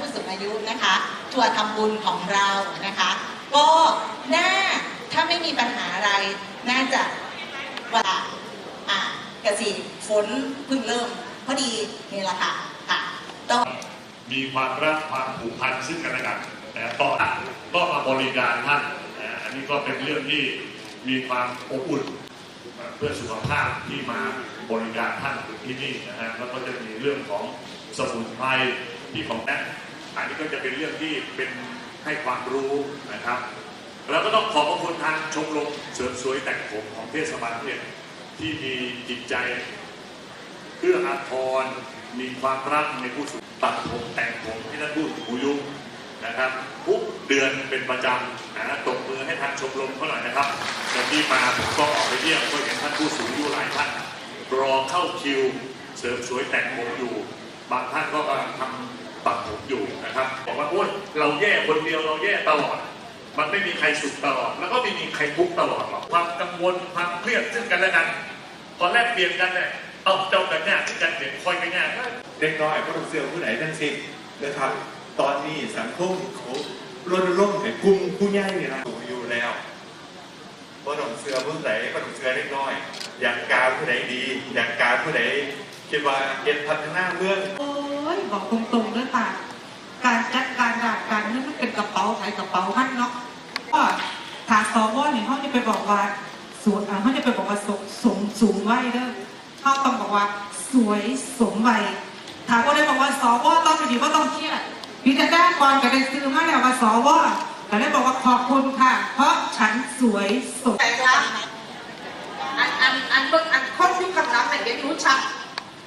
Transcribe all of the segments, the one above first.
ผู้สูงอายุนะคะ ทัวร์ทำบุญของเรานะคะ ก็น่าถ้าไม่มีปัญหาอะไรน่าจะว่าอะกสิฝนเพิ่งเริ่มพอดีนี่แหละค่ะค่ะต้องมีความรักความผูกพันซึ่งกันและกันนะต่อก็มาบริการท่านอันนี้ก็เป็นเรื่องที่มีความอบอุ่นเพื่อสุขภาพที่มาบริการท่านที่นี่นะฮะแล้วก็จะมีเรื่องของสมุนไพร ที่ของแม่อันนี้ก็จะเป็นเรื่องที่เป็นให้ความรู้นะครับแล้วก็ต้องขอบพระคุณทางชมรมเสริมสวยแต่งผมของเทศบาลเนี่ยที่มีจิตใจเพื่ออาทรมีความรักในผู้สูงตัดผมแต่งผมให้ท่านผู้สูงอายุนะครับทุกเดือนเป็นประจำนะตบมือให้ทางชมรมเขาหน่อยนะครับแต่ที่มาผมก็ออกไปเยี่ยมก็เห็นท่านผู้สูงอายุหลายท่านรอเข้าคิว เสริมสวยแต่งผมอยู่ บางท่านก็กำลังทำ อยู่นะครับบอกว่าโอ๊ยเราแย่คนเดียวเราแย่ตลอด มันไม่มีใครสุขตลอด แล้วก็ไม่มีใครทุกข์ตลอดหรอกความกังวลความเครียดซึ่งกันและกันพอแลกเปลี่ยนกันเนี่ยเอาเจ้ากันเนี่ยกันเปลี่ยนคอยกันเนี่ยเด็กน้อยก็ต้องเสื้อผู้ไหนทั้งสิ้นนะครับ ตอนนี้สังคมเขารณรงค์ให้กลุ่มผู้ใหญ่เนี่ยนะสูงอายุแล้วก็ต้องเสื้อผู้ไหนก็ต้องเสื้อเล็กน้อย อยากการผู้ไหนดี อยากการผู้ไหนคิดว่าเก็นพัฒนาเมืองโอ้ยบอกตรงๆเลยป่ะการจัดการราชการนี่ มันเป็นกระเป๋าใส่กระเป๋ามันเนาะก็ถาสวเนี่ยเขาจะไปบอกว่าสูงอะเขาจะไปบอกว่าสูงสูงสูงวัยเด้อเขาต้องบอกว่าสวยสมวัยถามว่าได้บอกว่าสวต้องดีว่าต้องเครียดพิจารณาก่อนก็ได้ซื้อมาแล้วว่าสวก็ได้บอกว่าขอบคุณค่ะ เพราะฉันสวยสมแต่ละอันอันอันเบิ่งอันคนที่กำลังแต่ยังรู้ชัด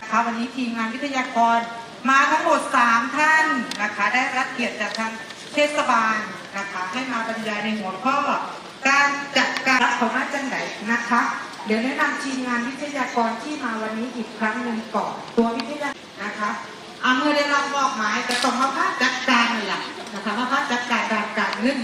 นะคะวันนี้ทีมงานวิทยากรมาทั้งหมด 3 ท่านนะคะ ได้รับเกียรติจากทาง เทศบาลนะคะให้มาบรรยายในหัวข้อการจัดการของมาจังไหนนะคะ เดี๋ยวแนะนำทีมงานวิทยากรที่มาวันนี้อีกครั้งหนึ่งก่อนตัววิทยานะคะเอาเมื่อได้รับมอบหมายจะส่งมาพาจัดการนั่นแหละนะคะมาพาจัดการการการเงิน